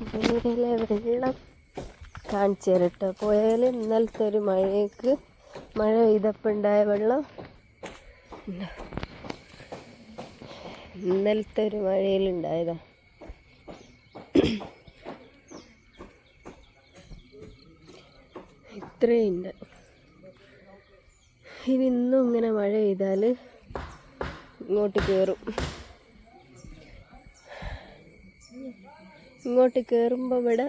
പുഴയിലെ വെള്ളം കാണിച്ചു തരട്ടോ പുഴയിൽ ഇന്നലത്തെ ഒരു മഴയ്ക്ക് മഴ പെയ്തപ്പോൾ ഉണ്ടായ വെള്ളം. ഇന്നലത്തെ ഒരു മഴയിലുണ്ടായതാ. ഇത്രയുണ്ട്. ഇനി ഇന്നും ഇങ്ങനെ മഴ പെയ്താൽ ഇങ്ങോട്ട് കയറും ഇങ്ങോട്ട് കയറുമ്പോൾ ഇവിടെ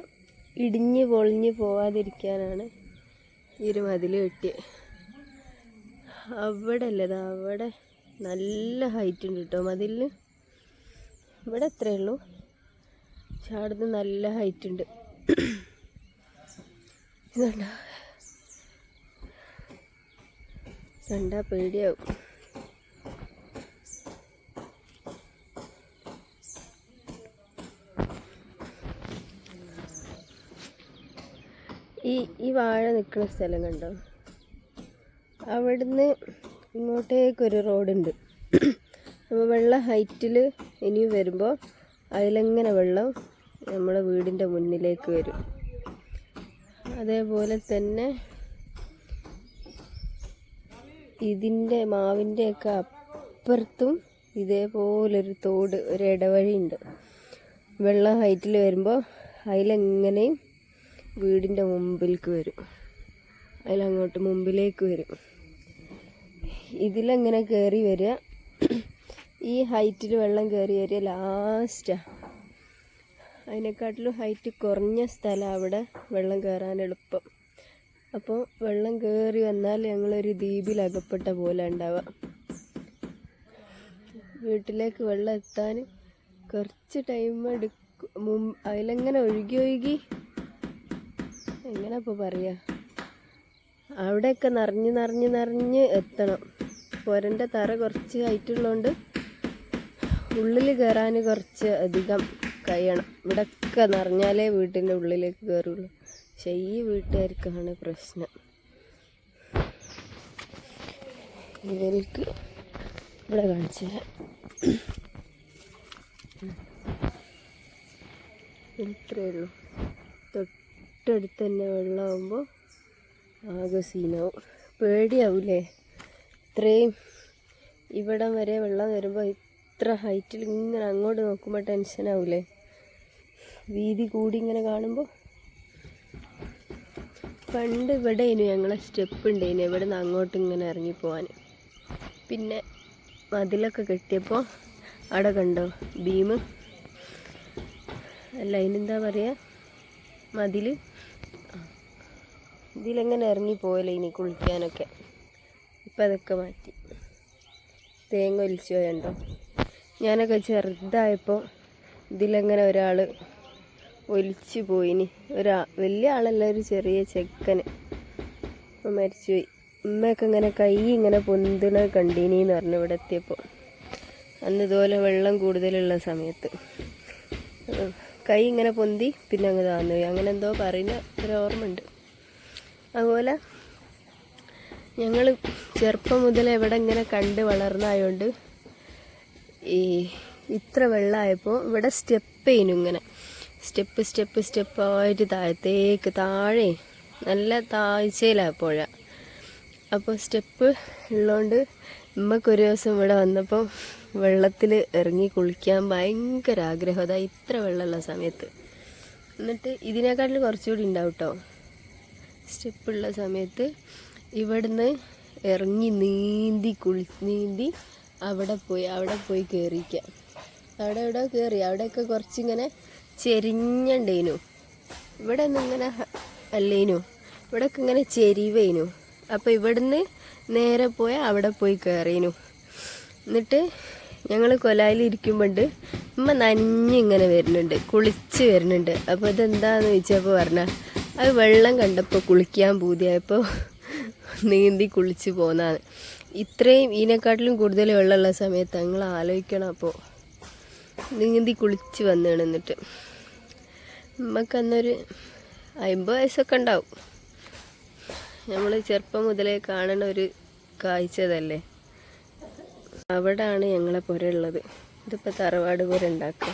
ഇടിഞ്ഞ് പൊളിഞ്ഞ് പോവാതിരിക്കാനാണ് ഈ ഒരു മതിൽ കെട്ടിയത് അവിടെ അല്ലേ അവിടെ നല്ല ഹൈറ്റ് ഉണ്ട് കേട്ടോ മതിൽ ഇവിടെ എത്രയേ ഉള്ളൂ. പക്ഷെ അവിടുന്ന് നല്ല ഹൈറ്റ് ഉണ്ട്. ഇതുണ്ട? കണ്ടാ പേടിയാവും. ഈ ഈ വാഴ നിൽക്കുന്ന സ്ഥലം കണ്ടോ? അവിടുന്ന് ഇങ്ങോട്ടേക്കൊരു റോഡുണ്ട്. അപ്പോൾ വെള്ളം ഹൈറ്റിൽ ഇനി വരുമ്പോൾ അതിലെങ്ങനെ വെള്ളം നമ്മളെ വീടിന്റെ മുന്നിലേക്ക് വരും. അതേപോലെ തന്നെ ഇതിന്റെ മാവിന്റെയൊക്കെ അപ്പുറത്തും ഇതേപോലൊരു തോട് ഒരു ഇടവഴിയുണ്ട്. വെള്ളം ഹൈറ്റിൽ വരുമ്പോൾ അതിലെങ്ങനെയും വീടിന്റെ മുമ്പിലേക്ക് വരും. അതിലങ്ങോട്ട് മുമ്പിലേക്ക് വരും. ഇതിലങ്ങനെ കയറി വരിക. ഈ ഹൈറ്റിൽ വെള്ളം കയറി വരിക ലാസ്റ്റാണ് അതിനെക്കാട്ടിലും ഹൈറ്റ് കുറഞ്ഞ സ്ഥലം അവിടെ വെള്ളം കയറാൻ എളുപ്പം. അപ്പോൾ വെള്ളം കയറി വന്നാൽ ഞങ്ങളൊരു ദ്വീപിൽ അകപ്പെട്ട പോലെ ഉണ്ടാവുക വീട്ടിലേക്ക് വെള്ളം എത്താൻ കുറച്ച് ടൈം എടുക്കും. മുമ്പ് അതിലെങ്ങനെ ഒഴുകി ഒഴുകി എങ്ങനെ ഇപ്പോൾ പറയുക അവിടെയൊക്കെ നിറഞ്ഞ് നിറഞ്ഞ് നിറഞ്ഞ് എത്തണം. പുരന്റെ തറ കുറച്ച് ഹൈറ്റുള്ളതുകൊണ്ട് ഉള്ളിൽ കയറാൻ കുറച്ച് അധികം കഴിയണം. ഇവിടെയൊക്കെ നിറഞ്ഞാലേ വീട്ടിന്റെ ഉള്ളിലേക്ക് കയറുള്ളൂ പക്ഷേ ഈ വീട്ടുകാർക്കാണ് പ്രശ്നം. ഇവർക്ക് ഇവിടെ കാണിച്ചു തരാം. ഇത്രയേ ഉള്ളൂ. തൊട്ടടുത്ത് തന്നെ വെള്ളമാകുമ്പോൾ ആകെ സീനാവും. പേടിയാവൂലേ? ഇത്രയും ഇവിടം വരെ വെള്ളം വരുമ്പോൾ ഇത്ര ഹൈറ്റിൽ ഇങ്ങനെ അങ്ങോട്ട് നോക്കുമ്പോൾ ടെൻഷനാവൂലേ വീതി കൂടി ഇങ്ങനെ കാണുമ്പോൾ പണ്ട് ഇവിടെ ഇനി ഞങ്ങളെ സ്റ്റെപ്പ് ഉണ്ടായിന് ഇവിടെ നിന്ന് അങ്ങോട്ട് ഇങ്ങനെ ഇറങ്ങിപ്പോവാൻ പിന്നെ മതിലൊക്കെ കെട്ടിയപ്പോൾ അവിടെ കണ്ടോ ഭീമ്? അല്ല അതിനെന്താ പറയുക മതിൽ ഇതിലെങ്ങനെ ഇറങ്ങി പോയല്ലോ ഇനി കുളിക്കാനൊക്കെ? ഇപ്പം അതൊക്കെ മാറ്റി. തേങ്ങ ഒലിച്ചു പോയണ്ടോ? ഞാനൊക്കെ ചെറുതായപ്പോൾ ഇതിലെങ്ങനെ ഒരാൾ ഒലിച്ചു പോയിനി. ഒരാ വലിയ ആളല്ല ഒരു ചെറിയ ചെക്കന്. മരിച്ചുപോയി. ഉമ്മയൊക്കെ ഇങ്ങനെ കൈ ഇങ്ങനെ പൊന്തണ കണ്ടീനിന്ന് പറഞ്ഞു ഇവിടെ എത്തിയപ്പോൾ. അന്ന് ഇതുപോലെ വെള്ളം കൂടുതലുള്ള സമയത്ത്. കൈ ഇങ്ങനെ പൊന്തി പിന്നെ അങ്ങ് താന്നു അങ്ങനെന്തോ അങ്ങനെ എന്തോ പറയുന്ന ഒരു ഓർമ്മ ഉണ്ട് അതുപോലെ ഞങ്ങൾ ചെറുപ്പം മുതൽ എവിടെ ഇങ്ങനെ കണ്ട് വളർന്നായോണ്ട് ഈ ഇത്ര വെള്ളമായപ്പോൾ ഇവിടെ സ്റ്റെപ്പ് ചെയ്യുന്നു ഇങ്ങനെ. സ്റ്റെപ്പ് സ്റ്റെപ്പ് സ്റ്റെപ്പ് ആയിട്ട് താഴത്തേക്ക് താഴെ നല്ല താഴ്ചയിലാണ് പുഴ. അപ്പോൾ സ്റ്റെപ്പ് ഉള്ളതുകൊണ്ട് ഉമ്മക്കൊരു ദിവസം ഇവിടെ വന്നപ്പോൾ വെള്ളത്തിൽ ഇറങ്ങി കുളിക്കാൻ ഭയങ്കര ആഗ്രഹം. അതാ ഇത്ര വെള്ളമുള്ള സമയത്ത്. എന്നിട്ട് ഇതിനേക്കാട്ടിൽ കുറച്ചുകൂടി ഉണ്ടാവും കേട്ടോ സ്റ്റെപ്പുള്ള സമയത്ത് ഇവിടുന്ന് ഇറങ്ങി നീന്തി കുളി നീന്തി അവിടെ പോയി അവിടെ പോയി കയറിക്കുക അവിടെ എവിടെ കയറി അവിടെയൊക്കെ കുറച്ചിങ്ങനെ ചെരിഞ്ഞണ്ടേനു. ഇവിടെ ഒന്നും ഇങ്ങനെ അല്ലേനു. ഇവിടെയൊക്കെ ഇങ്ങനെ ചെരിവേനു. അപ്പോൾ ഇവിടുന്ന് നേരെ പോയ അവിടെ പോയി കയറിനു എന്നിട്ട് ഞങ്ങൾ കൊലായിൽ ഇരിക്കുമ്പോണ്ട് ഉമ്മ നനഞ്ഞിങ്ങനെ വരുന്നുണ്ട് കുളിച്ച് വരുന്നുണ്ട്. അപ്പോൾ ഇതെന്താന്ന് ചോദിച്ചപ്പോൾ പറഞ്ഞ അത് വെള്ളം കണ്ടപ്പോൾ കുളിക്കാൻ പൂതിയായപ്പോൾ നീന്തി കുളിച്ച് പോന്നാണ്. ഇത്രയും ഇതിനെക്കാട്ടിലും കൂടുതൽ വെള്ളമുള്ള സമയത്ത് ഞങ്ങൾ ആലോചിക്കണം അപ്പോൾ നീന്തി കുളിച്ച് വന്നാണ് എന്നിട്ട്. നമുക്കന്നൊരു അമ്പത് വയസ്സൊക്കെ ഉണ്ടാവും. നമ്മൾ ചെറുപ്പം മുതലേ കാണുന്ന ഒരു കാഴ്ചതല്ലേ അവിടാണ് ഞങ്ങളെ പുര ഉള്ളത്. ഇതിപ്പോൾ തറവാട് പുര ഉണ്ടാക്കുക.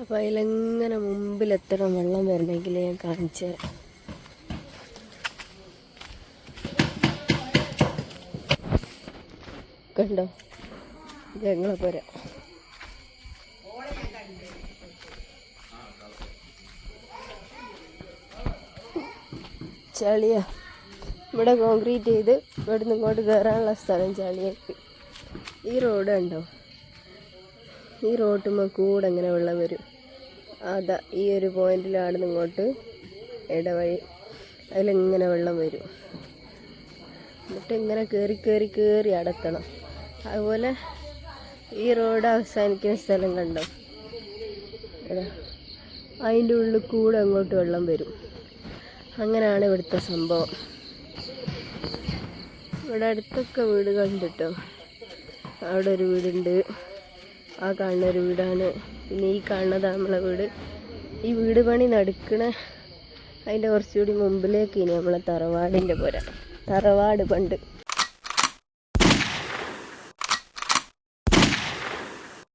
അപ്പോൾ അതിലെങ്ങനെ മുമ്പിലെത്തണം? വെള്ളം വരണമെങ്കിൽ ഞാൻ കാണിച്ചു കണ്ടോ? ഞങ്ങളെ പോരാ. ചളിയാ. ഇവിടെ കോൺക്രീറ്റ് ചെയ്ത് ഇവിടുന്ന് ഇങ്ങോട്ട് കയറാനുള്ള സ്ഥലം ചളിയാക്കി. ഈ റോഡ് കണ്ടോ? ഈ റോട്ടുമ്മ കൂടെ അങ്ങനെ വെള്ളം വരും. അതാ ഈ ഒരു പോയിന്റിലാണ് ഇങ്ങോട്ട് ഇടവഴി. അതിലിങ്ങനെ വെള്ളം വരും. എന്നിട്ട് ഇങ്ങനെ കയറി കയറി കയറി അടക്കണം. അതുപോലെ ഈ റോഡ് അവസാനിക്കുന്ന സ്ഥലം കണ്ടോ? അതിന്റെ ഉള്ളിൽ കൂടെ അങ്ങോട്ട് വെള്ളം വരും. അങ്ങനെയാണ് ഇവിടുത്തെ സംഭവം. ഇവിടെ അടുത്തൊക്കെ വീട് കണ്ടിട്ടോ? അവിടെ ഒരു വീടുണ്ട്. ആ കാണുന്ന ഒരു വീടാണ്. പിന്നെ ഈ കാണുന്നതാണ് നമ്മളെ വീട്. ഈ വീട് പണി നടക്കണ അതിന്റെ കുറച്ചുകൂടി മുമ്പിലേക്ക് ഇനി നമ്മളെ തറവാടിന്റെ പോരാ. തറവാട് പണ്ട്.